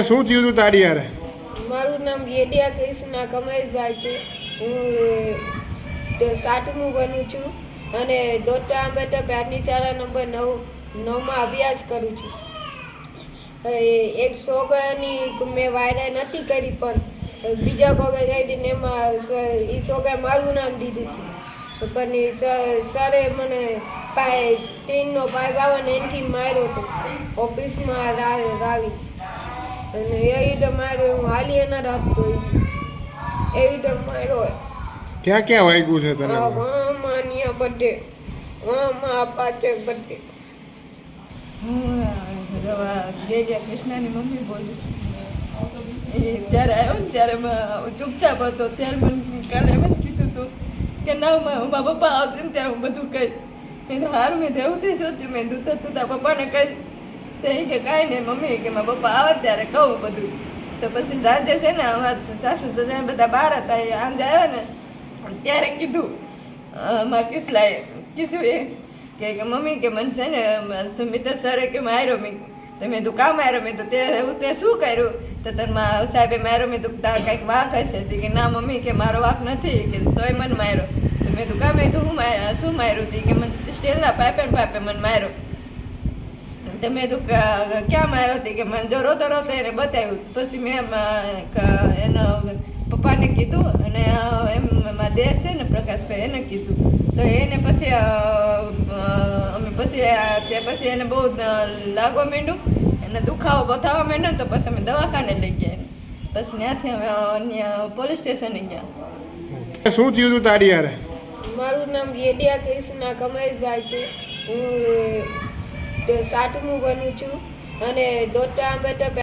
શું થયું હતું તારી યારે? મારું નામ ગેડિયા કૃષ્ણા કમલેશભાઈ છે. હું સાતમું બનું છું અને ડોક્ટર આંબેડકર પ્રાથમિક શાળા નંબર નવ, નવમાં અભ્યાસ કરું છું. એક છોકરાની મેં વાયરા નથી કરી પણ બીજા કોઈ કરી દીધી ને એમાં એ છોકરાએ મારું નામ દીધું હતું. પણ સરે મને પાય તીનનો પાય બાવન એનથી માર્યો હતો. ઓફિસમાં રાવી. અને એ મારે હું હાલી એના રાખતો છું. એ માર્યો ક્યાં ક્યાં વાગ્યું છે તને? આમાં નિયા બધે આમાં પાછે બધે. કૃષ્ણાની મમ્મી બોલું છું એ જ્યારે આવ્યો ને ત્યારે ચૂપચાપ હતો. ત્યારે મને કાલે એમ જ કીધું હતું કે ના મા- મારા પપ્પા આવશે ને ત્યારે હું બધું કહીશ. મેં તો હારું મેં તો એવું થઈ સોચ્યું મેં દૂધ તું તારા પપ્પાને કહીશ. તો એ કે કાંઈ નહીં, મમ્મી કે મારા પપ્પા આવે ત્યારે કહું બધું. તો પછી સાંજે છે ને, અમારા સાસુ સજાને બધા બહાર હતા, એ આંજે આવ્યા ને ત્યારે કીધું મારા કિસલાએ કીધું એ, કે મમ્મી કે મને છે ને મિત્ર સરે કે માર્યો મેં, તો મેં તું કામ માર્યો મેં તો તે, હું તે શું કર્યું? તો તને સાહેબે માર્યો, મેં તું તાર કાંઈક વાંક હશે. કે, ના, મમ્મી, કે મારો વાંક નથી. કે, તોય મને માર્યો. તો મેં તું કામ મેં તું હું શું માર્યું? તી કે, મને સ્ટીલના પાપે પાપે મને માર્યો. તો મેં તું ક્યાં માર્યો હતી કે મને જો રોતો રોતો એને બતાવ્યું. પછી મેં એના પપ્પાને કીધું અને એમ મારા દેર છે ને પ્રકાશભાઈ એને કીધું. તો એને પછી અમે પછી તે પછી એને બહુ લાગવા માંડ્યું. એને દુખાવો બતાવવા માંડ્યો ને તો પછી અમે દવાખાને લઈ ગયા. એને. પછી ત્યાંથી અમે અન્ય પોલીસ સ્ટેશને ગયા. શું થયું હતું તારી યારે મારું નામ ગેડિયા કૃષ્ણા કમલેશભાઈ છે. હું સાતમું બનું છું. અને ડોક્ટર આંબેડકર